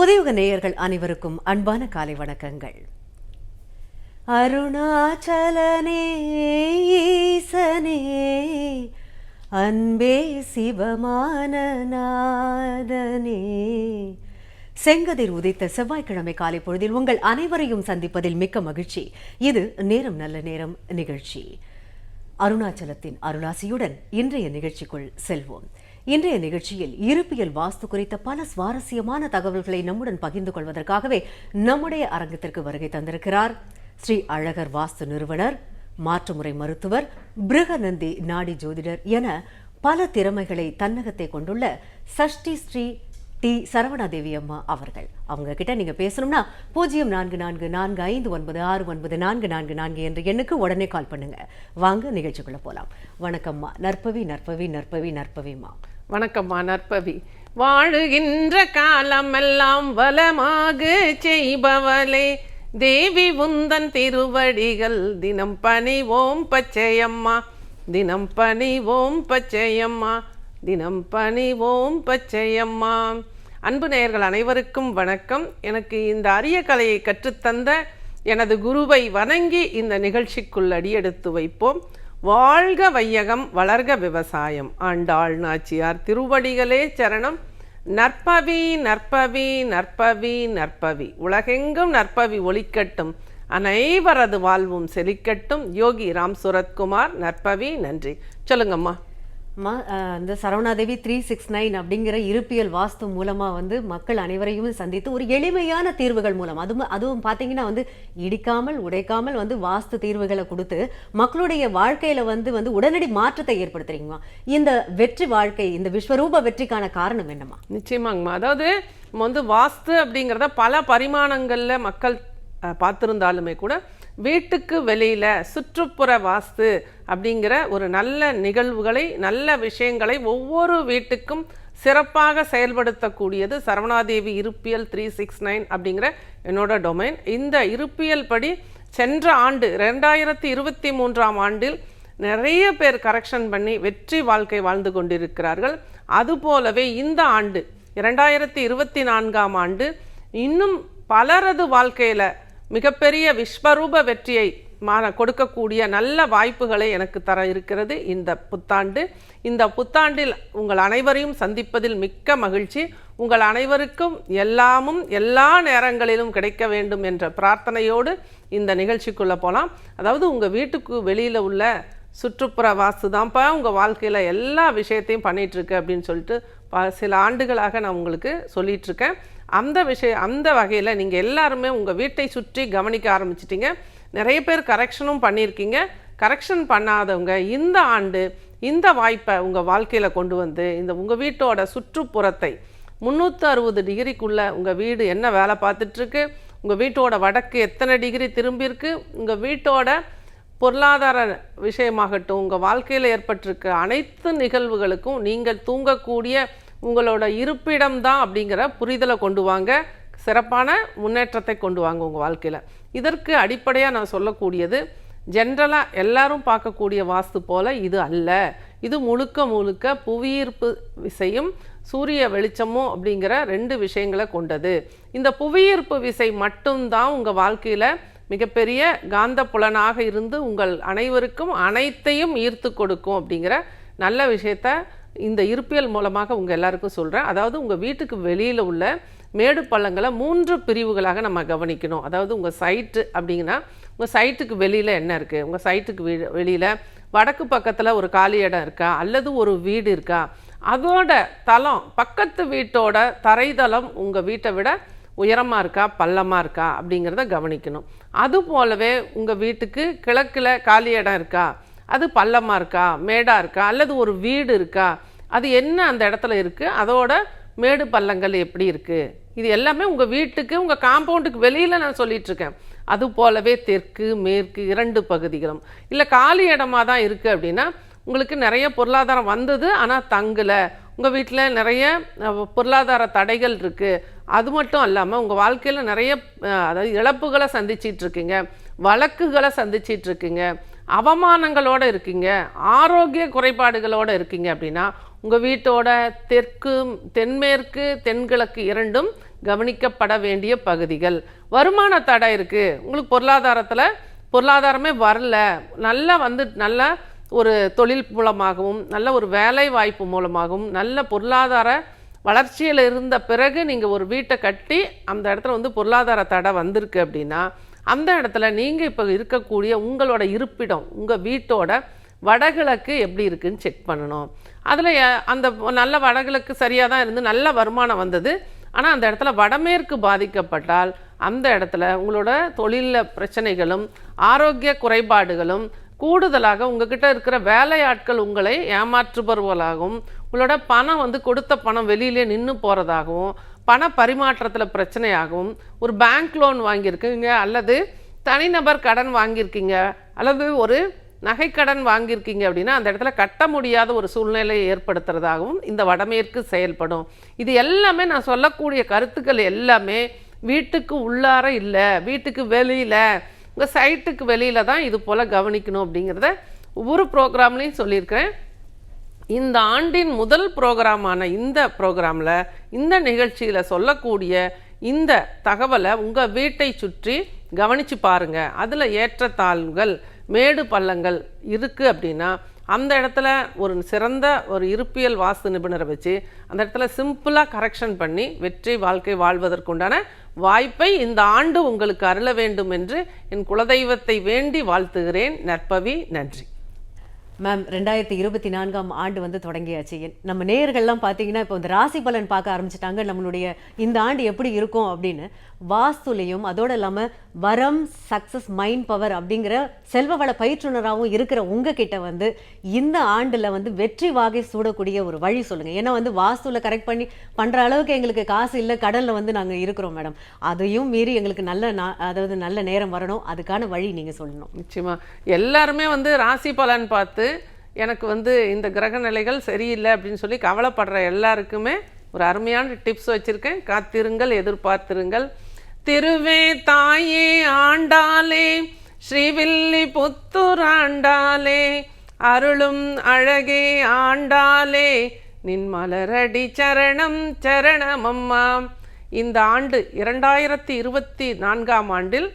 புதையுக நேயர்கள் அனைவருக்கும் அன்பான காலை வணக்கங்கள். அருணாச்சலனே ஈசனே அன்பே சிவமான நாதனே செங்கதிர் உதித்த செவ்வாய்க்கிழமை காலை பொழுதில் உங்கள் அனைவரையும் சந்திப்பதில் மிக்க மகிழ்ச்சி. இது நேரம் நல்ல நேரம் நிகழ்ச்சி. அருணாச்சலத்தின் அருளாசியுடன் இன்றைய நிகழ்ச்சிக்குள் செல்வோம். இன்றைய நிகழ்ச்சியில் இருப்பியல் வாஸ்து குறித்த பல சுவாரஸ்யமான தகவல்களை நம்முடன் பகிர்ந்து கொள்வதற்காகவே நம்முடைய அரங்கத்திற்கு வருகை தந்திருக்கிறார். ஸ்ரீ அழகர் வாஸ்து நிறுவனர் மாற்றுமுறை மருத்துவர் பிருகநந்தி நாடி ஜோதிடர் என பல திறமைகளை தன்னகத்தை கொண்டுள்ள சஷ்டி ஸ்ரீ டி சரவணாதேவி அம்மா அவர்கள். அவங்க கிட்ட நீங்க பேசணும்னா பூஜ்ஜியம் நான்கு நான்கு நான்கு ஐந்து ஒன்பது ஆறு ஒன்பது நான்கு நான்கு நான்கு என்ற எண்ணுக்கு உடனே கால் பண்ணுங்க. வாங்க நிகழ்ச்சிக்குள்ள போலாம். வணக்கம்மா நற்பவி நற்பவி நற்பவி நற்பவிமா வணக்கம்மா நற்பவி வாழுகின்ற காலமெல்லாம் வளமாக செய்பவளே. தேவி உந்தன் திருவடிகள் தினம் பணிவோம் பச்சையம்மா. தினம் பணிவோம் பச்சையம்மா. தினம் பணிவோம் பச்சையம்மா. அன்பு நேயர்கள் அனைவருக்கும் வணக்கம். எனக்கு இந்த அரிய கலையை கற்றுத்தந்த எனது குருவை வணங்கி இந்த நிகழ்ச்சிக்குள் அடியெடுத்து வைப்போம். வாழ்க வையகம் வளர்க விவசாயம். ஆண்டாள் நாச்சியார் திருவடிகளே சரணம். நற்பவி நற்பவி நற்பவி நற்பவி. உலகெங்கும் நற்பவி ஒழிக்கட்டும் அனைவரது வாழ்வும் செழிக்கட்டும். யோகி ராம் சுரத்குமார் நற்பவி நன்றி. சொல்லுங்கம்மா. அம்மா இந்த சரவணாதேவி த்ரீ சிக்ஸ் நைன் அப்படிங்கிற இருப்பியல் வாஸ்து மூலமாக வந்து மக்கள் அனைவரையும் சந்தித்து ஒரு எளிமையான தீர்வுகள் மூலம் அதுவும் அதுவும் பார்த்தீங்கன்னா வந்து இடிக்காமல் உடைக்காமல் வந்து வாஸ்து தீர்வுகளை கொடுத்து மக்களுடைய வாழ்க்கையில் வந்து வந்து உடனடி மாற்றத்தை ஏற்படுத்துறீங்கம்மா. இந்த வெற்றி வாழ்க்கை இந்த விஸ்வரூப வெற்றிக்கான காரணம் என்னம்மா? நிச்சயமாங்கம்மா. அதாவது வந்து வாஸ்து அப்படிங்கிறத பல பரிமாணங்களில் மக்கள் பார்த்துருந்தாலுமே பார்த்திருந்தாலுமே கூட வீட்டுக்கு வெளியில் சுற்றுப்புற வாஸ்து அப்படிங்கிற ஒரு நல்ல நிகழ்வுகளை நல்ல விஷயங்களை ஒவ்வொரு வீட்டுக்கும் சிறப்பாக செயல்படுத்தக்கூடியது சரவணாதேவி இருப்பியல் த்ரீ சிக்ஸ் நைன் அப்படிங்கிற என்னோட டொமைன் இந்த இருப்பியல் படி சென்ற ஆண்டு ரெண்டாயிரத்தி இருபத்தி மூன்றாம் ஆண்டில் நிறைய பேர் கரெக்ஷன் பண்ணி வெற்றி வாழ்க்கை வாழ்ந்து கொண்டிருக்கிறார்கள். அதுபோலவே இந்த ஆண்டு இரண்டாயிரத்தி இருபத்தி நான்காம் ஆண்டு இன்னும் பலரது வாழ்க்கையில் மிகப்பெரிய விஸ்வரூப வெற்றியை மா கொடுக்கக்கூடிய நல்ல வாய்ப்புகளை எனக்கு தர இருக்கிறது இந்த புத்தாண்டு. இந்த புத்தாண்டில் உங்கள் அனைவரையும் சந்திப்பதில் மிக்க மகிழ்ச்சி. உங்கள் அனைவருக்கும் எல்லாமும் எல்லா நேரங்களிலும் கிடைக்க வேண்டும் என்ற பிரார்த்தனையோடு இந்த நிகழ்ச்சிக்குள்ளே போகலாம் அதாவது உங்கள் வீட்டுக்கு வெளியில் உள்ள சுற்றுப்புற வாஸ்து தான்ப்பா உங்கள் வாழ்க்கையில் எல்லா விஷயத்தையும் பண்ணிகிட்ருக்கு அப்படின்னு சொல்லிட்டு ப சில ஆண்டுகளாக நான் உங்களுக்கு சொல்லிகிட்ருக்கேன் அந்த விஷயம் அந்த வகையில் நீங்கள் எல்லாருமே உங்கள் வீட்டை சுற்றி கவனிக்க ஆரம்பிச்சிட்டிங்க. நிறைய பேர் கரெக்ஷனும் பண்ணியிருக்கீங்க. கரெக்ஷன் பண்ணாதவங்க இந்த ஆண்டு இந்த வாய்ப்பை உங்கள் வாழ்க்கையில் கொண்டு வந்து இந்த உங்கள் வீட்டோட சுற்றுப்புறத்தை முந்நூற்றி அறுபது டிகிரிக்குள்ளே உங்கள் வீடு என்ன வேலை பார்த்துட்ருக்கு உங்கள் வீட்டோட வடக்கு எத்தனை டிகிரி திரும்பியிருக்கு உங்கள் வீட்டோட பொருளாதார விஷயமாகட்டும் உங்கள் வாழ்க்கையில் ஏற்பட்டிருக்க அனைத்து நிகழ்வுகளுக்கும் நீங்கள் தூங்கக்கூடிய உங்களோட இருப்பிடம் தான் அப்படிங்கிற புரிதலை கொண்டு வாங்க. சிறப்பான முன்னேற்றத்தை கொண்டு வாங்க உங்கள் வாழ்க்கையில். இதற்கு அடிப்படையாக நான் சொல்லக்கூடியது ஜென்ரலாக எல்லாரும் பார்க்கக்கூடிய வாஸ்து போல இது அல்ல. இது முழுக்க முழுக்க புவியீர்ப்பு விசையும் சூரிய வெளிச்சமும் அப்படிங்கிற ரெண்டு விஷயங்களை கொண்டது. இந்த புவியீர்ப்பு விசை மட்டும்தான் உங்கள் வாழ்க்கையில் மிகப்பெரிய காந்த புலனாக இருந்து உங்கள் அனைவருக்கும் அனைத்தையும் ஈர்த்து கொடுக்கும் அப்படிங்கிற நல்ல விஷயத்த இந்த இருப்பியல் மூலமாக உங்கள் எல்லாருக்கும் சொல்கிறேன் அதாவது உங்கள் வீட்டுக்கு வெளியில் உள்ள மேடு பள்ளங்களை மூன்று பிரிவுகளாக நம்ம கவனிக்கணும். அதாவது உங்கள் சைட்டு அப்படிங்கன்னா உங்கள் சைட்டுக்கு வெளியில் என்ன இருக்குது உங்கள் சைட்டுக்கு வீ வெளியில் வடக்கு பக்கத்தில் ஒரு காலி இடம் இருக்கா? அல்லது ஒரு வீடு இருக்கா? அதோட தளம் பக்கத்து வீட்டோட தரைதளம் உங்கள் வீட்டை விட உயரமாக இருக்கா? பள்ளமாக இருக்கா? அப்படிங்கிறத கவனிக்கணும். அது போலவே உங்கள் வீட்டுக்கு கிழக்கில் காலி இடம் இருக்கா? அது பள்ளமாக இருக்கா? மேடாக இருக்கா? அல்லது ஒரு வீடு இருக்கா? அது என்ன அந்த இடத்துல இருக்குது அதோட மேடு பள்ளங்கள் எப்படி இருக்குது இது எல்லாமே உங்கள் வீட்டுக்கு உங்கள் காம்பவுண்டுக்கு வெளியில் நான் சொல்லிகிட்ருக்கேன் அது போலவே தெற்கு மேற்கு இரண்டு பகுதிகளும். இல்லை காலி இடமா தான் இருக்குது அப்படின்னா உங்களுக்கு நிறைய பொருளாதாரம் வந்தது ஆனால் தங்கலை. உங்கள் வீட்டில் நிறைய பொருளாதார தடைகள் இருக்குது அது மட்டும் இல்லாமல் உங்கள் வாழ்க்கையில் நிறைய அதாவது இழப்புகளை சந்திச்சிட்ருக்கீங்க வழக்குகளை சந்திச்சிட்ருக்கீங்க இருக்கீங்க. அவமானங்களோட இருக்கீங்க ஆரோக்கிய குறைபாடுகளோட இருக்கீங்க அப்படின்னா உங்கள் வீட்டோட தெற்கு தென்மேற்கு தென்கிழக்கு இரண்டும் கவனிக்கப்பட வேண்டிய பகுதிகள். வருமான தடை இருக்குது உங்களுக்கு பொருளாதாரத்தில் பொருளாதாரமே வரல. நல்லா வந்து நல்ல ஒரு தொழில் மூலமாகவும் நல்ல ஒரு வேலை வாய்ப்பு மூலமாகவும் நல்ல பொருளாதார வளர்ச்சியில் இருந்த பிறகு நீங்கள் ஒரு வீட்டை கட்டி அந்த இடத்துல வந்து பொருளாதார தடை வந்திருக்கு அப்படின்னா அந்த இடத்துல நீங்கள் இப்போ இருக்கக்கூடிய உங்களோட இருப்பிடம் உங்கள் வீட்டோட வடகிழக்கு எப்படி இருக்குன்னு செக் பண்ணணும். அதில் அந்த நல்ல வடகிழக்கு சரியாக தான் இருந்து நல்ல வருமானம் வந்தது. ஆனால் அந்த இடத்துல வடமேற்கு பாதிக்கப்பட்டால் அந்த இடத்துல உங்களோட தொழிலில் பிரச்சனைகளும் ஆரோக்கிய குறைபாடுகளும் கூடுதலாக உங்ககிட்ட இருக்கிற வேலையாட்கள் உங்களை ஏமாற்றுபவர்களாகவும் உங்களோட பணம் வந்து கொடுத்த பணம் வெளியிலே நின்று போகிறதாகவும் பண பரிமாற்றத்தில் பிரச்சனையாகவும் ஒரு பேங்க் லோன் வாங்கியிருக்கீங்க அல்லது தனிநபர் கடன் வாங்கியிருக்கீங்க அல்லது ஒரு நகைக்கடன் வாங்கியிருக்கீங்க அப்படின்னா அந்த இடத்துல கட்ட முடியாத ஒரு சூழ்நிலையை ஏற்படுத்துறதாகவும் இந்த வடமேற்கு செயல்படும். இது எல்லாமே நான் சொல்லக்கூடிய கருத்துக்கள் எல்லாமே வீட்டுக்கு உள்ளார இல்லை வீட்டுக்கு வெளியில் உங்கள் சைட்டுக்கு வெளியில் தான் இது போல் கவனிக்கணும் அப்படிங்கிறத ஒவ்வொரு ப்ரோக்ராம்லேயும் சொல்லியிருக்கிறேன். இந்த ஆண்டின் முதல் ப்ரோக்ராமான இந்த ப்ரோக்ராமில் இந்த நிகழ்ச்சியில் சொல்லக்கூடிய இந்த தகவலை உங்கள் வீட்டை சுற்றி கவனித்து பாருங்கள் அதில் ஏற்றத்தாழ்வுகள் மேடு பள்ளங்கள் இருக்குது அப்படின்னா அந்த இடத்துல ஒரு சிறந்த ஒரு இருப்பியல் வாஸ்து நிபுணரை வச்சு அந்த இடத்துல சிம்பிளாக கரெக்ஷன் பண்ணி வெற்றி வாழ்க்கை வாழ்வதற்குண்டான வாய்ப்பை இந்த ஆண்டு உங்களுக்கு அருள வேண்டும் என்று என் குலதெய்வத்தை வேண்டி வாழ்த்துகிறேன். நற்பவி நன்றி. மேம் ரெண்டாயிரத்தி இருபத்தி நான்காம் ஆண்டு வந்து தொடங்கியாச்சு. நம்ம நேயர்கள்லாம் பார்த்தீங்கன்னா இப்போ இந்த ராசி பலன் பார்க்க ஆரம்பிச்சிட்டாங்க. நம்மளுடைய இந்த ஆண்டு எப்படி இருக்கும் அப்படின்னு வாஸ்துலையும் அதோடு இல்லாமல் வரம் சக்ஸஸ் மைண்ட் பவர் அப்படிங்கிற செல்வ வள பயிற்றுனராகவும் இருக்கிற உங்ககிட்ட வந்து இந்த ஆண்டில் வந்து வெற்றி வாகை சூடக்கூடிய ஒரு வழி சொல்லுங்கள் ஏன்னா வந்து வாஸ்துவில் கரெக்ட் பண்ணி பண்ணுற அளவுக்கு எங்களுக்கு காசு இல்லை கடலில் வந்து நாங்கள் இருக்கிறோம் மேடம் அதையும் மீறி எங்களுக்கு நல்ல நா- அதாவது நல்ல நேரம் வரணும். அதுக்கான வழி நீங்கள் சொல்லணும். நிச்சயமாக எல்லாருமே வந்து ராசி பலன் பார்த்து எனக்கு வந்து இந்த கிரக நிலைகள் சரியில்லை அப்படின்னு சொல்லி கவலைப்படுற எல்லாருக்குமே ஒரு அருமையான டிப்ஸ் வச்சுருக்கேன். காத்திருங்கள் எதிர்பார்த்திருங்கள். திருவே தாயே ஆண்டாலே ஸ்ரீவில்லி புத்தூர் ஆண்டாலே அருளும் அழகே ஆண்டாலே நின் மலரடி சரணம் சரணமம்மா. இந்த ஆண்டு இரண்டாயிரத்தி இருபத்தி நான்காம் ஆண்டில்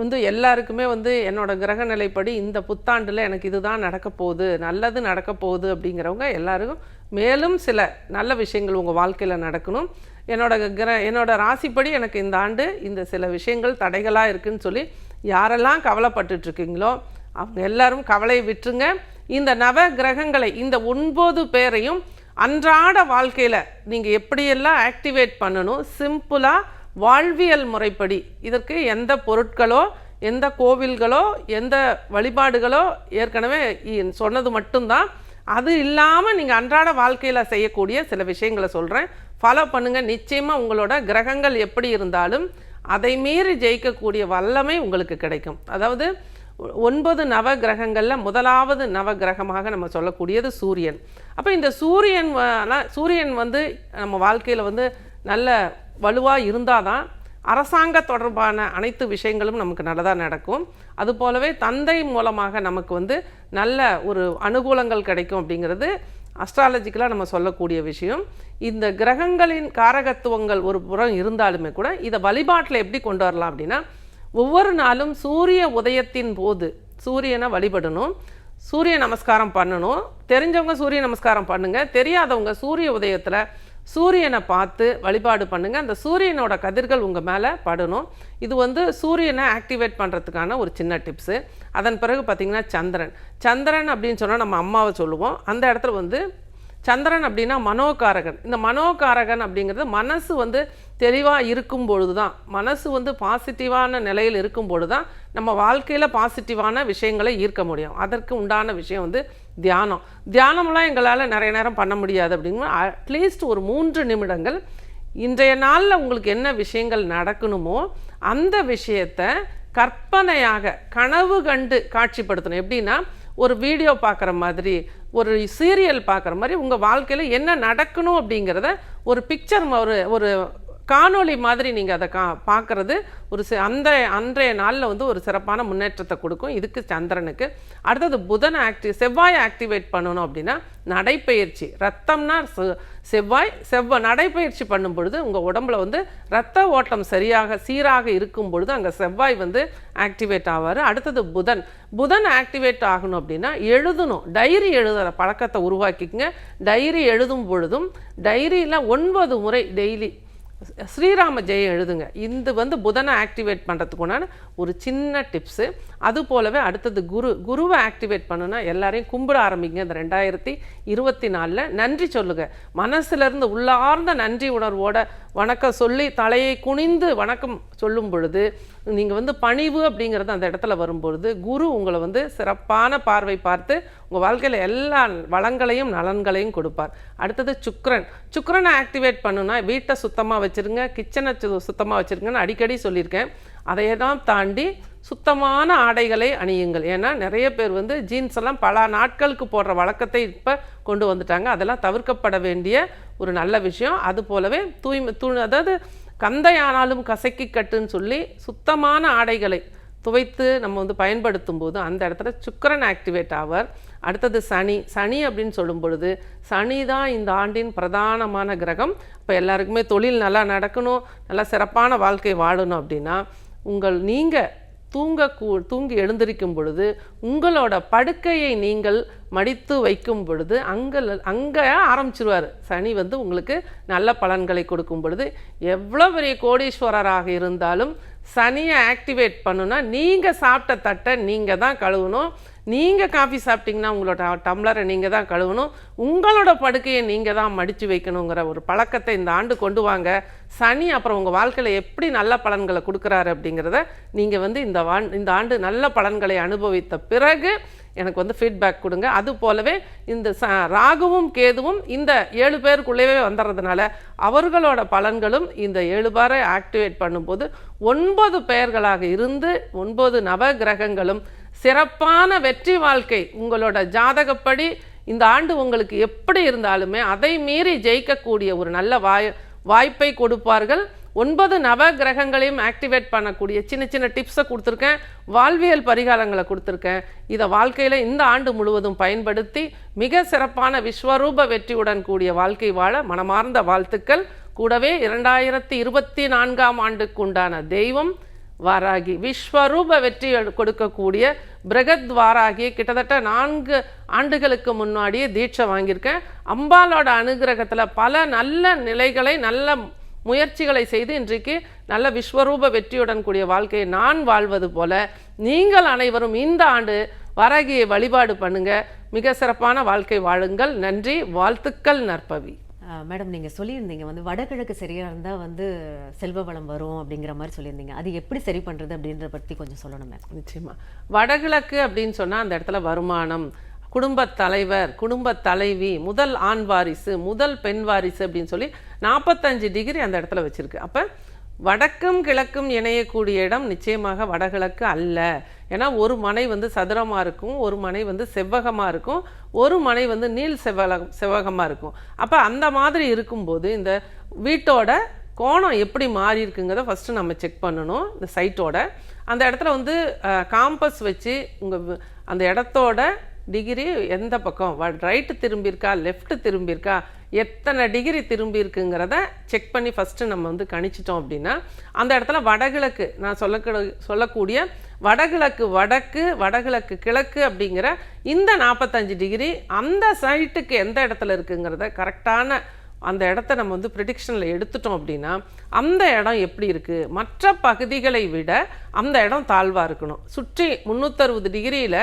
வந்து எல்லாருக்குமே வந்து என்னோட கிரக நிலைப்படி இந்த புத்தாண்டில் எனக்கு இதுதான் நடக்க போகுது நல்லது நடக்க போகுது அப்படிங்கிறவங்க எல்லாருக்கும் மேலும் சில நல்ல விஷயங்கள் உங்கள் வாழ்க்கையில் நடக்கணும். என்னோட கிர என்னோட ராசிப்படி எனக்கு இந்த ஆண்டு இந்த சில விஷயங்கள் தடைகளாக இருக்குன்னு சொல்லி யாரெல்லாம் கவலைப்பட்டுட்ருக்கீங்களோ அவங்க எல்லாரும் கவலையை விட்டுருங்க. இந்த நவ கிரகங்களை இந்த ஒன்பது பேரையும் அன்றாட வாழ்க்கையில் நீங்கள் எப்படியெல்லாம் ஆக்டிவேட் பண்ணணும் சிம்பிளாக வாழ்வியல் முறைப்படி இதற்கு எந்த பொருட்களோ எந்த கோவில்களோ எந்த வழிபாடுகளோ ஏற்கனவே சொன்னது மட்டும்தான். அது இல்லாமல் நீங்கள் அன்றாட வாழ்க்கையில் செய்யக்கூடிய சில விஷயங்களை சொல்கிறேன் ஃபாலோ பண்ணுங்கள் நிச்சயமாக உங்களோட கிரகங்கள் எப்படி இருந்தாலும் அதை மீறி ஜெயிக்கக்கூடிய வல்லமை உங்களுக்கு கிடைக்கும். அதாவது ஒன்பது நவ கிரகங்களில் முதலாவது நவ கிரகமாக நம்ம சொல்லக்கூடியது சூரியன். அப்போ இந்த சூரியன் சூரியன் வந்து நம்ம வாழ்க்கையில் வந்து நல்ல வலுவாக இருந்தால் தான் அரசாங்க தொடர்பான அனைத்து விஷயங்களும் நமக்கு நல்லதாக நடக்கும். அதுபோலவே தந்தை மூலமாக நமக்கு வந்து நல்ல ஒரு அனுகூலங்கள் கிடைக்கும் அப்படிங்கிறது அஸ்ட்ராலஜிக்கலாக நம்ம சொல்லக்கூடிய விஷயம். இந்த கிரகங்களின் காரகத்துவங்கள் ஒரு புறம் இருந்தாலுமே கூட இதை வழிபாட்டில் எப்படி கொண்டு வரலாம் அப்படின்னா ஒவ்வொரு நாளும் சூரிய உதயத்தின் போது சூரியனை வழிபடணும். சூரிய நமஸ்காரம் பண்ணணும். தெரிஞ்சவங்க சூரிய நமஸ்காரம் பண்ணுங்கள் தெரியாதவங்க சூரிய உதயத்தில் சூரியனை பார்த்து வழிபாடு பண்ணுங்கள் அந்த சூரியனோட கதிர்கள் உங்கள் மேலே படணும். இது வந்து சூரியனை ஆக்டிவேட் பண்ணுறதுக்கான ஒரு சின்ன டிப்ஸு. அதன் பிறகு பார்த்திங்கன்னா சந்திரன். சந்திரன் அப்படின்னு சொன்னால் நம்ம அம்மாவை சொல்லுவோம். அந்த இடத்துல வந்து சந்திரன் அப்படின்னா மனோகாரகன். இந்த மனோகாரகன் அப்படிங்கிறது மனசு வந்து தெளிவாக இருக்கும் பொழுது தான் மனசு வந்து பாசிட்டிவான நிலையில் இருக்கும் பொழுது தான் நம்ம வாழ்க்கையில் பாசிட்டிவான விஷயங்களை ஈர்க்க முடியும். அதற்கு உண்டான விஷயம் வந்து தியானம். தியானம்லாம் எங்களால் நிறைய நேரம் பண்ண முடியாது அப்படிங்கிற அட்லீஸ்ட் ஒரு மூன்று நிமிடங்கள் இன்றைய நாளில் உங்களுக்கு என்ன விஷயங்கள் நடக்கணுமோ அந்த விஷயத்தை கற்பனையாக கனவு கண்டு காட்சிப்படுத்தணும். எப்படின்னா ஒரு வீடியோ பார்க்குற மாதிரி ஒரு சீரியல் பார்க்குற மாதிரி உங்கள் வாழ்க்கையில் என்ன நடக்கணும் அப்படிங்கிறத ஒரு பிக்சர் ஒரு ஒரு காணொளி மாதிரி நீங்கள் அதை கா பார்க்குறது ஒரு சி அந்த அன்றைய நாளில் வந்து ஒரு சிறப்பான முன்னேற்றத்தை கொடுக்கும். இதுக்கு சந்திரனுக்கு. அடுத்தது புதன் ஆக்டிவ் செவ்வாயை ஆக்டிவேட் பண்ணணும் அப்படின்னா நடைப்பயிற்சி. ரத்தம்னா செ- செவ்வாய் செவ்வாய் நடைப்பயிற்சி பண்ணும் பொழுது உங்கள் உடம்புல வந்து ரத்த ஓட்டம் சரியாக சீராக இருக்கும் பொழுது அங்கே செவ்வாய் வந்து ஆக்டிவேட் ஆவார். அடுத்தது புதன். புதன் ஆக்டிவேட் ஆகணும் அப்படின்னா எழுதணும். டைரி எழுதுகிற பழக்கத்தை உருவாக்கிக்கங்க. டைரி எழுதும் பொழுதும் டைரியில் ஒன்பது முறை டெய்லி ஸ்ரீராம ஜெயம் எழுதுங்க. இது வந்து புதனை ஆக்டிவேட் பண்ணுறதுக்கு ஒரு சின்ன டிப்ஸு அது போலவே அடுத்தது குரு குருவை ஆக்டிவேட் பண்ணுனா எல்லாரையும் கும்பிட ஆரம்பிங்க. இந்த ரெண்டாயிரத்தி இருபத்தி நாலில் நன்றி சொல்லுங்க. மனசுலேருந்து உள்ளார்ந்த நன்றி உணர்வோட வணக்கம் சொல்லி தலையை குனிந்து வணக்கம் சொல்லும் பொழுது நீங்கள் வந்து பணிவு அப்படிங்கிறது அந்த இடத்துல வரும்பொழுது குரு உங்களை வந்து சிறப்பான பார்வை பார்த்து உங்கள் வாழ்க்கையில் எல்லா வளங்களையும் நலன்களையும் கொடுப்பார். அடுத்தது சுக்ரன் சுக்ரனை ஆக்டிவேட் பண்ணுனா வீட்டை சுத்தமாக வச்சுருங்க கிச்சனை சுத்தமாக வச்சுருங்கன்னு அடிக்கடி சொல்லியிருக்கேன். அதையெல்லாம் தாண்டி சுத்தமான ஆடைகளை அணியுங்கள். ஏன்னா நிறைய பேர் வந்து ஜீன்ஸ் எல்லாம் பல நாட்களுக்கு போடுற வழக்கத்தை இப்போ கொண்டு வந்துட்டாங்க. அதெல்லாம் தவிர்க்கப்பட வேண்டிய ஒரு நல்ல விஷயம். அது போலவே தூய்மை தூ அதாவது கந்தையானாலும் கசக்கி கட்டுன்னு சொல்லி சுத்தமான ஆடைகளை துவைத்து நம்ம வந்து பயன்படுத்தும் போது அந்த இடத்துல சுக்கரன் ஆக்டிவேட் ஆவார். அடுத்தது சனி. சனி அப்படின்னு சொல்லும் பொழுது சனி தான் இந்த ஆண்டின் பிரதானமான கிரகம். இப்போ எல்லாருக்குமே தொழில் நல்லா நடக்கணும் நல்லா சிறப்பான வாழ்க்கை வாழணும் அப்படின்னா உங்கள் நீங்கள் தூங்க கூ தூங்கி எழுந்திருக்கும் பொழுது உங்களோட படுக்கையை நீங்கள் மடித்து வைக்கும் பொழுது அங்கே அங்கே ஆரம்பிச்சிருவார். சனி வந்து உங்களுக்கு நல்ல பலன்களை கொடுக்கும் பொழுது எவ்வளோ பெரிய கோடீஸ்வரராக இருந்தாலும் சனியை ஆக்டிவேட் பண்ணுனா நீங்கள் சாப்பிட்ட தட்டை நீங்கள் தான் கழுவணும். நீங்கள் காஃபி சாப்பிட்டீங்கன்னா உங்களோட டம்ளரை நீங்கள் தான் கழுவணும். உங்களோட படுக்கையை நீங்கள் தான் மடித்து வைக்கணுங்கிற ஒரு பழக்கத்தை இந்த ஆண்டு கொண்டு வாங்க. சனி அப்புறம் உங்கள் வாழ்க்கையில் எப்படி நல்ல பலன்களை கொடுக்குறாரு அப்படிங்கிறத நீங்கள் வந்து இந்த வா இந்த ஆண்டு நல்ல பலன்களை அனுபவித்த பிறகு எனக்கு வந்து ஃபீட்பேக் கொடுங்க. அது போலவே இந்த ச ராகுவும் கேதுவும் இந்த ஏழு பேருக்குள்ளேயே வந்துடுறதுனால அவர்களோட பலன்களும் இந்த ஏழு பேரை ஆக்டிவேட் பண்ணும்போது ஒன்பது பெயர்களாக இருந்து ஒன்பது நவ கிரகங்களும் சிறப்பான வெற்றி வாழ்க்கை உங்களோட ஜாதகப்படி இந்த ஆண்டு உங்களுக்கு எப்படி இருந்தாலுமே அதை மீறி ஜெயிக்கக்கூடிய ஒரு நல்ல வாய் வாய்ப்பை கொடுப்பார்கள். ஒன்பது நவ கிரகங்களையும் ஆக்டிவேட் பண்ணக்கூடிய சின்ன சின்ன டிப்ஸை கொடுத்துருக்கேன். வாழ்வியல் பரிகாரங்களை கொடுத்துருக்கேன். இதை வாழ்க்கையில் இந்த ஆண்டு முழுவதும் பயன்படுத்தி மிக சிறப்பான விஸ்வரூப வெற்றியுடன் கூடிய வாழ்க்கை வாழ மனமார்ந்த வாழ்த்துக்கள். கூடவே இரண்டாயிரத்தி இருபத்தி நான்காம் ஆண்டுக்கு உண்டான தெய்வம் வாராகி. விஸ்வரூப வெற்றி கொடுக்கக்கூடிய பிரகத் வாராகி கிட்டத்தட்ட நான்கு ஆண்டுகளுக்கு முன்னாடியே தீட்சை வாங்கியிருக்கேன். அம்பாலோட அனுகிரகத்தில் பல நல்ல நிலைகளை நல்ல முயற்சிகளை செய்து இன்றைக்கு நல்ல விஸ்வரூப வெற்றியுடன் கூடிய வாழ்க்கையை நான் வாழ்வது போல நீங்கள் அனைவரும் இந்த ஆண்டு வரகியை வழிபாடு பண்ணுங்க. மிக சிறப்பான வாழ்க்கை வாழுங்கள். நன்றி. வாழ்த்துக்கள் நற்பவி. மேடம் நீங்கள் சொல்லியிருந்தீங்க வந்து வடகிழக்கு சரியாக இருந்தால் வந்து செல்வ வளம் வரும் அப்படிங்கிற மாதிரி சொல்லியிருந்தீங்க. அது எப்படி சரி பண்ணுறது அப்படின்றத பற்றி கொஞ்சம் சொல்லணும் மேம். வடகிழக்கு அப்படின்னு சொன்னால் அந்த இடத்துல வருமானம் குடும்பத் தலைவர் குடும்பத் தலைவி முதல் ஆண் வாரிசு முதல் பெண் வாரிசு அப்படின்னு சொல்லி நாற்பத்தஞ்சு டிகிரி அந்த இடத்துல வச்சிருக்கு. அப்போ வடக்கும் கிழக்கும் இணையக்கூடிய இடம் நிச்சயமாக வடகிழக்கு அல்ல. ஏன்னா ஒரு மனை வந்து சதுரமாக இருக்கும் ஒரு மனை வந்து செவ்வகமாக இருக்கும் ஒரு மனை வந்து நீள் செவ்வகம் செவ்வகமாக இருக்கும். அப்போ அந்த மாதிரி இருக்கும்போது இந்த வீட்டோட கோணம் எப்படி மாறி இருக்குங்கிறத ஃபஸ்ட்டு நம்ம செக் பண்ணணும் இந்த சைட்டோட அந்த இடத்துல வந்து காம்பஸ் வச்சு உங்கள் அந்த இடத்தோட டிகிரி எந்த பக்கம்? ரைட்டு திரும்பியிருக்கா? லெஃப்ட்டு திரும்பியிருக்கா? எத்தனை டிகிரி திரும்பி இருக்குங்கிறத செக் பண்ணி ஃபஸ்ட்டு நம்ம வந்து கணிச்சிட்டோம் அப்படின்னா அந்த இடத்துல வடகிழக்கு நான் சொல்ல சொல்லக்கூடிய வடகிழக்கு வடக்கு வடகிழக்கு கிழக்கு அப்படிங்கிற இந்த நாற்பத்தஞ்சு டிகிரி அந்த சைட்டுக்கு எந்த இடத்துல இருக்குங்கிறத கரெக்டான அந்த இடத்த நம்ம வந்து ப்ரிடிக்ஷனில் எடுத்துட்டோம் அப்படின்னா அந்த இடம் எப்படி இருக்குது மற்ற பகுதிகளை விட அந்த இடம் தாழ்வாக இருக்கணும். சுற்றி முந்நூற்றறுபது டிகிரியில்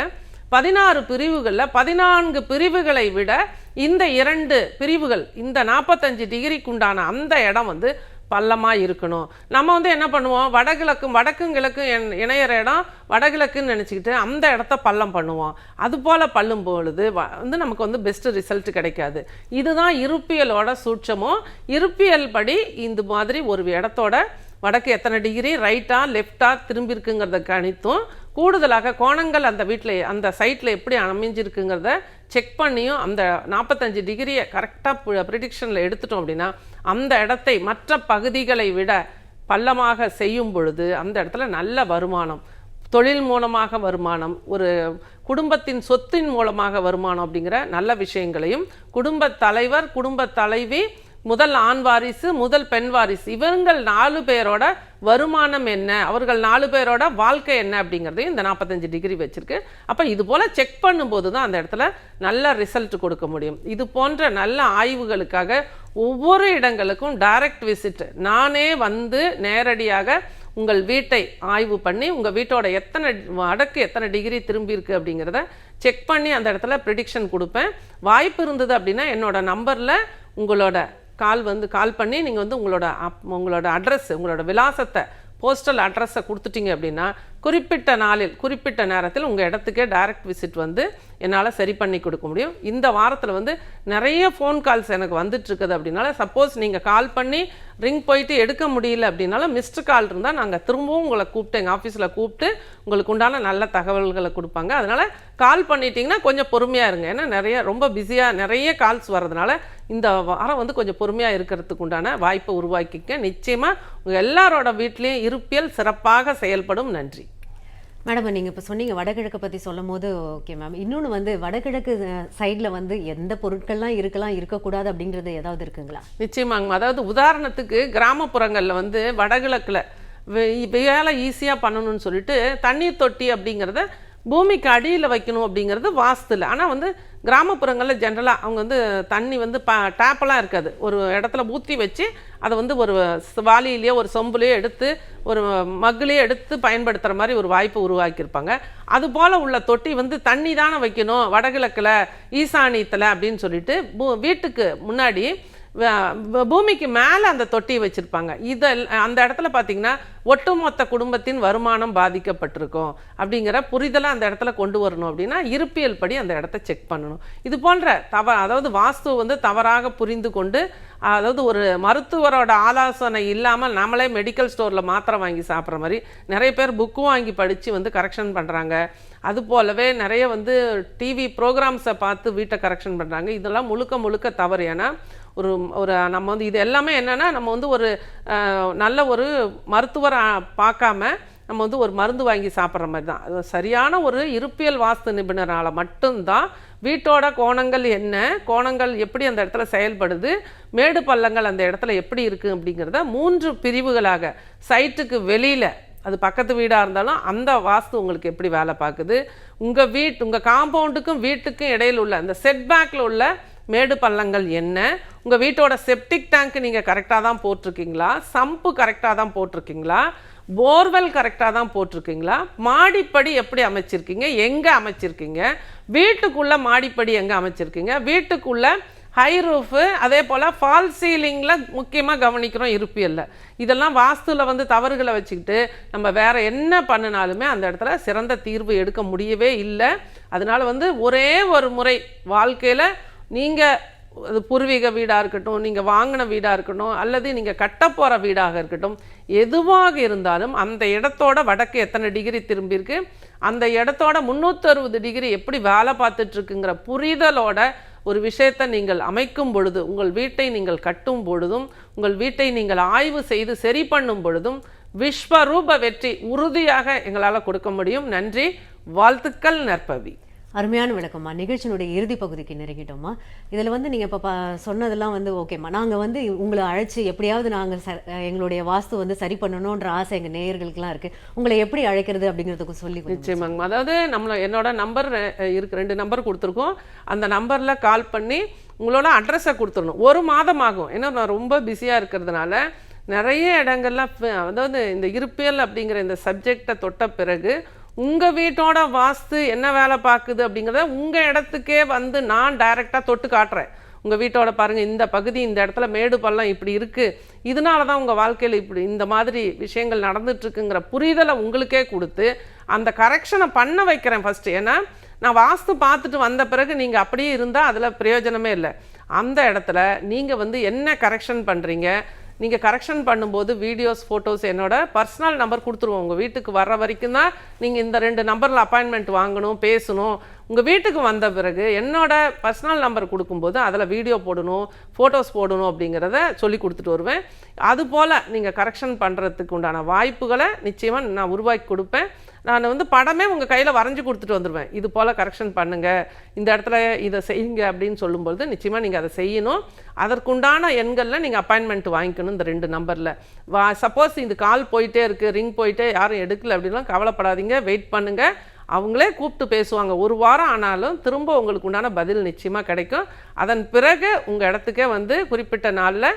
பதினாறு பிரிவுகளில் பதினான்கு பிரிவுகளை விட இந்த இரண்டு பிரிவுகள் இந்த நாற்பத்தஞ்சு டிகிரிக்குண்டான அந்த இடம் வந்து பள்ளமாக இருக்கணும். நம்ம வந்து என்ன பண்ணுவோம்? வடகிழக்கும் வடக்கும் கிழக்கும் இணை- இணையிற இடம் வடகிழக்குன்னு நினச்சிக்கிட்டு அந்த இடத்த பள்ளம் பண்ணுவோம். அது போல் பள்ளும் பொழுது வ- வந்து நமக்கு வந்து பெஸ்ட்டு ரிசல்ட் கிடைக்காது. இதுதான் இருப்பியலோட சூட்சமும். இருப்பியல் படி இந்த மாதிரி ஒரு இடத்தோட வடக்கு எத்தனை டிகிரி? ரைட்டா லெஃப்டா திரும்பி இருக்குங்கிறத கணித்தும் கூடுதலாக கோணங்கள் அந்த வீட்டில் அந்த சைட்டில் எப்படி அமைஞ்சிருக்குங்கிறத செக் பண்ணியும் அந்த நாற்பத்தஞ்சு டிகிரியை கரெக்டாக ப்ரிடிக்ஷனில் எடுத்துட்டோம் அப்படின்னா அந்த இடத்தை மற்ற பகுதிகளை விட பள்ளமாக செய்யும் பொழுது அந்த இடத்துல நல்ல வருமானம் தொழில் மூலமாக வருமானம் ஒரு குடும்பத்தின் சொத்தின் மூலமாக வருமானம் அப்படிங்கிற நல்ல விஷயங்களையும் குடும்ப தலைவர் குடும்ப தலைவி முதல் ஆண் வாரிசு முதல் பெண் வாரிசு இவங்கள் நாலு பேரோட வருமானம் என்ன? அவர்கள் நாலு பேரோட வாழ்க்கை என்ன அப்படிங்கிறதையும் இந்த நாற்பத்தஞ்சு டிகிரி வச்சுருக்கு. அப்போ இது போல் செக் பண்ணும்போது தான் அந்த இடத்துல நல்ல ரிசல்ட் கொடுக்க முடியும். இது போன்ற நல்ல ஆய்வுகளுக்காக ஒவ்வொரு இடங்களுக்கும் டைரக்ட் விசிட் நானே வந்து நேரடியாக உங்கள் வீட்டை ஆய்வு பண்ணி உங்கள் வீட்டோட எத்தனை அடக்கு எத்தனை டிகிரி திரும்பியிருக்கு அப்படிங்கிறத செக் பண்ணி அந்த இடத்துல ப்ரிடிக்ஷன் கொடுப்பேன். வாய்ப்பு இருந்தது அப்படின்னா என்னோட நம்பரில் உங்களோட கால் வந்து கால் பண்ணி நீங்கள் வந்து உங்களோட அப் உங்களோட அட்ரஸ் உங்களோட விலாசத்தை போஸ்டல் அட்ரஸை கொடுத்துட்டீங்க அப்படின்னா குறிப்பிட்ட நாளில் குறிப்பிட்ட நேரத்தில் உங்கள் இடத்துக்கே டைரக்ட் விசிட் வந்து என்னால் சரி பண்ணி கொடுக்க முடியும். இந்த வாரத்தில் வந்து நிறைய ஃபோன் கால்ஸ் எனக்கு வந்துட்டுருக்குது அப்படின்னால சப்போஸ் நீங்கள் கால் பண்ணி ரிங் போயிட்டு எடுக்க முடியல அப்படின்னாலும் மிஸ்டு கால் இருந்தால் நாங்கள் திரும்பவும் உங்களை கூப்பிட்டு எங்கள் ஆஃபீஸில் கூப்பிட்டு உங்களுக்கு உண்டான நல்ல தகவல்களை கொடுப்பாங்க. அதனால் கால் பண்ணிட்டீங்கன்னா கொஞ்சம் பொறுமையாக இருங்க. ஏன்னா நிறைய ரொம்ப பிஸியாக நிறைய கால்ஸ் வர்றதுனால இந்த வாரம் வந்து கொஞ்சம் பொறுமையாக இருக்கிறதுக்கு உண்டான வாய்ப்பை உருவாக்கிக்க நிச்சயமாக உங்கள் எல்லாரோட வீட்லேயும் இருப்பியல் சிறப்பாக செயல்படும். நன்றி. மேடம் நீங்கள் இப்போ சொன்னீங்க வடகிழக்கை பற்றி சொல்லும் போது ஓகே மேம் இன்னொன்று வந்து வடகிழக்கு சைடில் வந்து எந்த பொருட்கள்லாம் இருக்கலாம் இருக்கக்கூடாது அப்படிங்கிறது ஏதாவது இருக்குங்களா? நிச்சயமாங்க அதாவது உதாரணத்துக்கு கிராமப்புறங்களில் வந்து வடகிழக்கில் வேலை ஈஸியாக பண்ணணும்னு சொல்லிட்டு தண்ணீர் தொட்டி அப்படிங்கிறத பூமிக்கு அடியில் வைக்கணும் அப்படிங்கிறது வாஸ்துல. ஆனால் வந்து கிராமப்புறங்களில் ஜென்ரலாக அவங்க வந்து தண்ணி வந்து ப டேப்பெல்லாம் இருக்காது. ஒரு இடத்துல ஊற்றி வச்சு அதை வந்து ஒரு வாளியிலேயோ ஒரு சொம்புலேயோ எடுத்து ஒரு மக்குலேயோ எடுத்து பயன்படுத்துகிற மாதிரி ஒரு வாய்ப்பு உருவாக்கியிருப்பாங்க. அதுபோல் உள்ள தொட்டி வந்து தண்ணி தானே வைக்கணும். வடகிழக்கில் ஈசானியத்தில் அப்படின்னு சொல்லிட்டு பூ- வீட்டுக்கு முன்னாடி பூமிக்கு மேலே அந்த தொட்டி வச்சுருப்பாங்க. இதில் அந்த இடத்துல பார்த்தீங்கன்னா ஒட்டுமொத்த குடும்பத்தின் வருமானம் பாதிக்கப்பட்டிருக்கும். அப்படிங்கிற புரிதலை அந்த இடத்துல கொண்டு வரணும் அப்படின்னா இருப்பியல் படி அந்த இடத்த செக் பண்ணணும். இது போன்ற தவ அதாவது வாஸ்து வந்து தவறாக புரிந்து கொண்டு அதாவது ஒரு மருத்துவரோட ஆலோசனை இல்லாமல் நம்மளே மெடிக்கல் ஸ்டோரில் மாத்திரை வாங்கி சாப்பிட்ற மாதிரி நிறைய பேர் புக்கு வாங்கி படித்து வந்து கரெக்ஷன் பண்ணுறாங்க அது போலவே நிறைய வந்து டிவி ப்ரோக்ராம்ஸை பார்த்து வீட்டை கரெக்ஷன் பண்ணுறாங்க இதெல்லாம் முழுக்க முழுக்க தவறு. ஏன்னா ஒரு ஒரு நம்ம வந்து இது எல்லாமே என்னென்னா நம்ம வந்து ஒரு நல்ல ஒரு மருத்துவரை பார்க்காம நம்ம வந்து ஒரு மருந்து வாங்கி சாப்பிட்ற மாதிரி தான். அது சரியான ஒரு இருப்பியல் வாஸ்து நிபுணரால் மட்டும்தான் வீட்டோட கோணங்கள் என்ன கோணங்கள் எப்படி அந்த இடத்துல செயல்படுது மேடு பள்ளங்கள் அந்த இடத்துல எப்படி இருக்குது அப்படிங்கிறத மூன்று பிரிவுகளாக சைட்டுக்கு வெளியில் அது பக்கத்து வீடாக இருந்தாலும் அந்த வாஸ்து உங்களுக்கு எப்படி வேலை பார்க்குது உங்கள் வீட் உங்கள் காம்பவுண்டுக்கும் வீட்டுக்கும் இடையில் உள்ள அந்த செட்பேக்கில் உள்ள மேடு பள்ளங்கள் என்ன? உங்கள் வீட்டோட செப்டிக் டேங்க் நீங்கள் கரெக்டாக தான் போட்டிருக்கீங்களா? சம்பு கரெக்டாக தான் போட்டிருக்கீங்களா? போர்வெல் கரெக்டாக தான் போட்டிருக்கீங்களா? மாடிப்படி எப்படி அமைச்சிருக்கீங்க? எங்கே அமைச்சிருக்கீங்க? வீட்டுக்குள்ளே மாடிப்படி எங்கே அமைச்சிருக்கீங்க? வீட்டுக்குள்ளே ஹை ரூஃபு அதே போல் ஃபால் சீலிங்கில் முக்கியமாக கவனிக்கிறோம் இருப்பியல்ல இதெல்லாம் வாஸ்துவில் வந்து தவறுகளை வச்சுக்கிட்டு நம்ம வேறு என்ன பண்ணினாலுமே அந்த இடத்துல சிறந்த தீர்வு எடுக்க முடியவே இல்லை. அதனால் வந்து ஒரே ஒரு முறை வாழ்க்கையில் நீங்கள் அது பூர்வீக வீடாக இருக்கட்டும் நீங்கள் வாங்கின வீடாக இருக்கட்டும் அல்லது நீங்கள் கட்டப்போகிற வீடாக இருக்கட்டும் எதுவாக இருந்தாலும் அந்த இடத்தோட வடக்கு எத்தனை டிகிரி திரும்பியிருக்கு அந்த இடத்தோட முந்நூற்றறுபது டிகிரி எப்படி வேலை பார்த்துட்ருக்குங்கிற புரிதலோட ஒரு விஷயத்தை நீங்கள் அமைக்கும் பொழுது உங்கள் வீட்டை நீங்கள் கட்டும் பொழுதும் உங்கள் வீட்டை நீங்கள் ஆய்வு செய்து சரி பண்ணும் பொழுதும் விஸ்வரூப வெற்றி உறுதியாக எங்களால் கொடுக்க முடியும். நன்றி. வாழ்த்துக்கள் நற்பவி. அருமையான விளக்கம்மா. நிகழ்ச்சியினுடைய இறுதி பகுதிக்கு நெருங்கிட்டோம்மா. இதில் வந்து நீங்கள் இப்போ சொன்னதெல்லாம் வந்து ஓகேம்மா நாங்கள் வந்து உங்களை அழைச்சி எப்படியாவது நாங்கள் ச எங்களுடைய வாஸ்து வந்து சரி பண்ணணுன்ற ஆசை எங்கள் நேயர்களுக்கெல்லாம் இருக்குது உங்களை எப்படி அழைக்கிறது அப்படிங்கிறதுக்கு சொல்லி நிச்சயமாங்க அதாவது நம்மள என்னோட நம்பர் இருக்கு ரெண்டு நம்பர் கொடுத்துருக்கோம். அந்த நம்பரில் கால் பண்ணி உங்களோட அட்ரஸை கொடுத்துடணும். ஒரு மாதம் ஆகும். ஏன்னா நான் ரொம்ப பிஸியாக இருக்கிறதுனால நிறைய இடங்கள்லாம் அதாவது இந்த இருப்பியல் அப்படிங்கிற இந்த சப்ஜெக்டை தொட்ட பிறகு உங்கள் வீட்டோட வாஸ்து என்ன வேலை பார்க்குது அப்படிங்கிறத உங்கள் இடத்துக்கே வந்து நான் டைரெக்டாக தொட்டு காட்டுறேன். உங்கள் வீட்டோட பாருங்கள் இந்த பகுதி இந்த இடத்துல மேடு பள்ளம் இப்படி இருக்குது இதனால தான் உங்கள் வாழ்க்கையில் இப்படி இந்த மாதிரி விஷயங்கள் நடந்துட்டுருக்குங்கிற புரிதலை உங்களுக்கே கொடுத்து அந்த கரெக்ஷனை பண்ண வைக்கிறேன் ஃபஸ்ட்டு ஏன்னா நான் வாஸ்து பார்த்துட்டு வந்த பிறகு நீங்கள் அப்படியே இருந்தால் அதில் பிரயோஜனமே இல்லை. அந்த இடத்துல நீங்கள் வந்து என்ன கரெக்ஷன் பண்ணுறீங்க நீங்கள் கரெக்ஷன் பண்ணும்போது வீடியோஸ் ஃபோட்டோஸ் என்னோட பர்சனல் நம்பர் கொடுத்துருவோம். உங்கள் வீட்டுக்கு வர்ற வரைக்கும் தான் நீங்கள் இந்த ரெண்டு நம்பரில் அப்பாயின்மெண்ட் வாங்கணும் பேசணும். உங்கள் வீட்டுக்கு வந்த பிறகு என்னோட பர்சனல் நம்பர் கொடுக்கும்போது அதில் வீடியோ போடணும் ஃபோட்டோஸ் போடணும் அப்படிங்கிறத சொல்லி கொடுத்துட்டு வருவேன். அதுபோல் நீங்கள் கரெக்ஷன் பண்ணுறதுக்கு உண்டான வாய்ப்புகளை நிச்சயமாக நான் உருவாக்கி கொடுப்பேன். நான் வந்து படமே உங்கள் கையில் வரைஞ்சி கொடுத்துட்டு வந்துடுவேன் இது போல் கரெக்ஷன் பண்ணுங்கள் இந்த இடத்துல இதை செய்யுங்க அப்படின்னு சொல்லும்பொழுது நிச்சயமாக நீங்கள் அதை செய்யணும். அதற்குண்டான எண்களில் நீங்கள் அப்பாயின்மெண்ட் வாங்கிக்கணும் இந்த ரெண்டு நம்பரில் வா சப்போஸ் இந்த கால் போயிட்டே இருக்குது ரிங் போயிட்டே யாரும் எடுக்கல அப்படின்லாம் கவலைப்படாதீங்க. வெயிட் பண்ணுங்கள் அவங்களே கூப்பிட்டு பேசுவாங்க. ஒரு வாரம் ஆனாலும் திரும்ப உங்களுக்கு உண்டான பதில் நிச்சயமாக கிடைக்கும். அதன் பிறகு உங்கள் இடத்துக்கே வந்து குறிப்பிட்ட நாளில்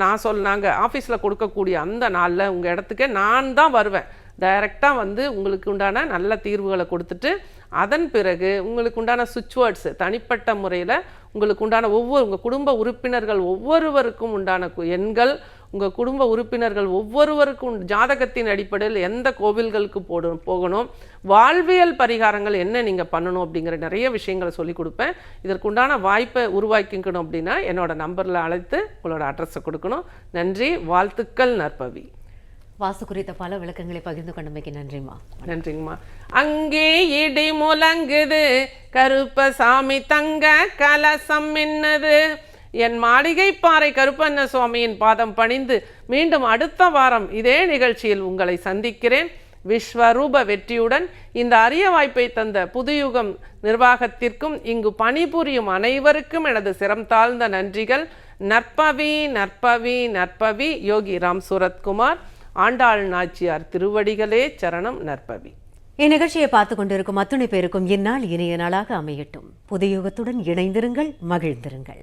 நான் சொல் நாங்கள் ஆஃபீஸில் கொடுக்கக்கூடிய அந்த நாளில் உங்கள் இடத்துக்கே நான் தான் வருவேன். டைரெக்டாக வந்து உங்களுக்கு உண்டான நல்ல தீர்வுகளை கொடுத்துட்டு அதன் பிறகு உங்களுக்கு உண்டான சுவிட்ச் வேர்ட்ஸ் தனிப்பட்ட முறையில் உங்களுக்கு உண்டான ஒவ்வொரு உங்கள் குடும்ப உறுப்பினர்கள் ஒவ்வொருவருக்கும் உண்டான கு- எண்கள் உங்கள் குடும்ப உறுப்பினர்கள் ஒவ்வொருவருக்கும் ஜாதகத்தின் அடிப்படையில் எந்த கோவில்களுக்கு போடணும் போகணும் வாழ்வியல் பரிகாரங்கள் என்ன நீங்கள் பண்ணணும் அப்படிங்கிற நிறைய விஷயங்களை சொல்லிக் கொடுப்பேன். இதற்குண்டான வாய்ப்பை உருவாக்கிக்கணும் அப்படின்னா என்னோட நம்பரில் அழைத்து உங்களோட அட்ரஸை கொடுக்கணும். நன்றி வாழ்த்துக்கள் நற்பவி. வாஸ்து குறித்த பல விளக்கங்களை பகிர்ந்து கொண்டமைக்கு நன்றிம்மா. நன்றிங்கம்மா. அங்கே இடி முழங்குது கருப்பசாமி தங்க கலசம் மின்னது. என் மாளிகை பாறை கருப்பண்ண சுவாமியின் பாதம் பணிந்து மீண்டும் அடுத்த வாரம் இதே நிகழ்ச்சியில் உங்களை சந்திக்கிறேன். விஸ்வரூப வெற்றியுடன் இந்த அரிய வாய்ப்பை தந்த புதுயுகம் நிர்வாகத்திற்கும் இங்கு பணிபுரியும் அனைவருக்கும் எனது சிரம் தாழ்ந்த நன்றிகள். நற்பவி நற்பவி நற்பவி யோகி ராம் சூரத்குமார் ஆண்டாள் நாச்சியார் திருவடிகளே சரணம் நற்பவி. இந்நிகழ்ச்சியை பார்த்து கொண்டிருக்கும் அத்துணை பேருக்கும் இந்நாள் இனிய நாளாக அமையட்டும். புதியுகத்துடன் இணைந்திருங்கள் மகிழ்ந்திருங்கள்.